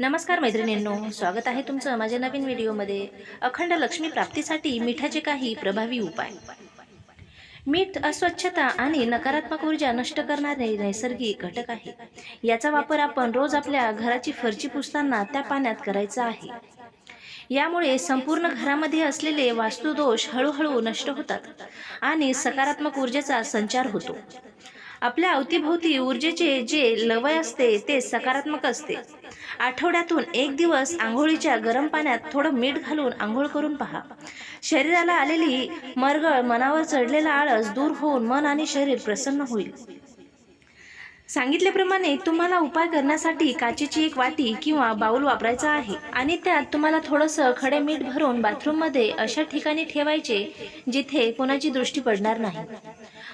नमस्कार मैत्रिणींनो स्वागत आहे तुमचं माझ्या नवीन व्हिडिओमध्ये. अखंड लक्ष्मी प्राप्तीसाठी मिठाचे काही प्रभावी उपाय. मीठ अस्वच्छता आणि नकारात्मक ऊर्जा नष्ट करणारे नैसर्गिक घटक आहे. याचा वापर आपण रोज आपल्या घराची फरची पुसताना त्या पाण्यात करायचा आहे. यामुळे संपूर्ण घरामध्ये असलेले वास्तुदोष हळूहळू नष्ट होतात आणि सकारात्मक ऊर्जेचा संचार होतो. आपल्या अवतीभोवती ऊर्जेचे जे लवय असते ते सकारात्मक असते. आठवड्यातून एक दिवस आंघोळीच्या गरम पाण्यात थोडं मीठ घालून आंघोळ करून पहा. शरीराला आलेली मरगळ मनावर चढलेला आळस दूर होऊन मन आणि शरीर प्रसन्न होईल. सांगितल्याप्रमाणे तुम्हाला उपाय करण्यासाठी काचेची एक वाटी किंवा बाऊल वापरायचा आहे. आणि त्यात तुम्हाला थोडंसं खडे मीठ भरून बाथरूममध्ये अशा ठिकाणी ठेवायचे जिथे कोणाची दृष्टी पडणार नाही.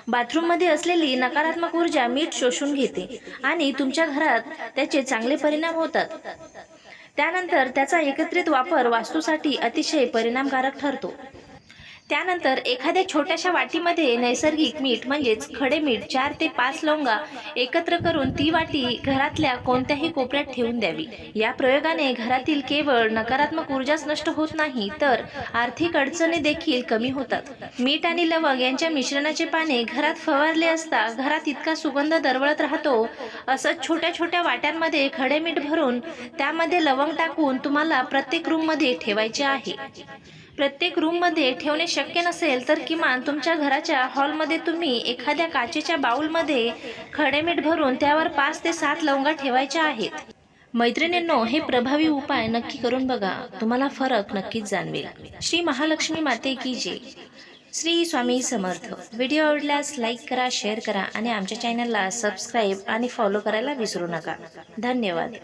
बाथरूममध्ये असलेली नकारात्मक ऊर्जा मीठ शोषून घेते आणि तुमच्या घरात त्याचे चांगले परिणाम होतात. त्यानंतर त्याचा एकत्रित वापर वास्तूसाठी अतिशय परिणामकारक ठरतो. त्यानंतर एखाद्या छोट्याशा वाटीमध्ये नैसर्गिक मीठ म्हणजेच खडे मीठ चार ते पाच लवंगा एकत्र करून ती वाटी घरातल्या कोणत्याही कोपऱ्यात ठेवून द्यावी. या प्रयोगाने घरातील केवळ नकारात्मक ऊर्जाच नष्ट होत नाही तर आर्थिक अडचणी देखील कमी होतात. मीठ आणि लवंग यांच्या मिश्रणाचे पाने घरात फवारले असता घरात इतका सुगंध दरवळत राहतो असंच छोट्या छोट्या वाट्यांमध्ये खडे मीठ भरून त्यामध्ये लवंग टाकून तुम्हाला प्रत्येक रूममध्ये ठेवायचे आहे. प्रत्येक रूममध्ये ठेवणे शक्य नसेल तर किमान तुमच्या घराच्या हॉलमध्ये तुम्ही एखाद्या काचेच्या बाऊलमध्ये खडे मीठ भरून त्यावर पाच ते सात लवंगा ठेवायच्या आहेत. मैत्रिणींनो हे प्रभावी उपाय नक्की करून बघा. तुम्हाला फरक नक्कीच जाणवेल. श्री महालक्ष्मी माते की जे श्री स्वामी समर्थ. व्हिडिओ आवडल्यास लाईक करा शेअर करा आणि आमच्या चॅनलला सबस्क्राईब आणि फॉलो करायला विसरू नका. धन्यवाद.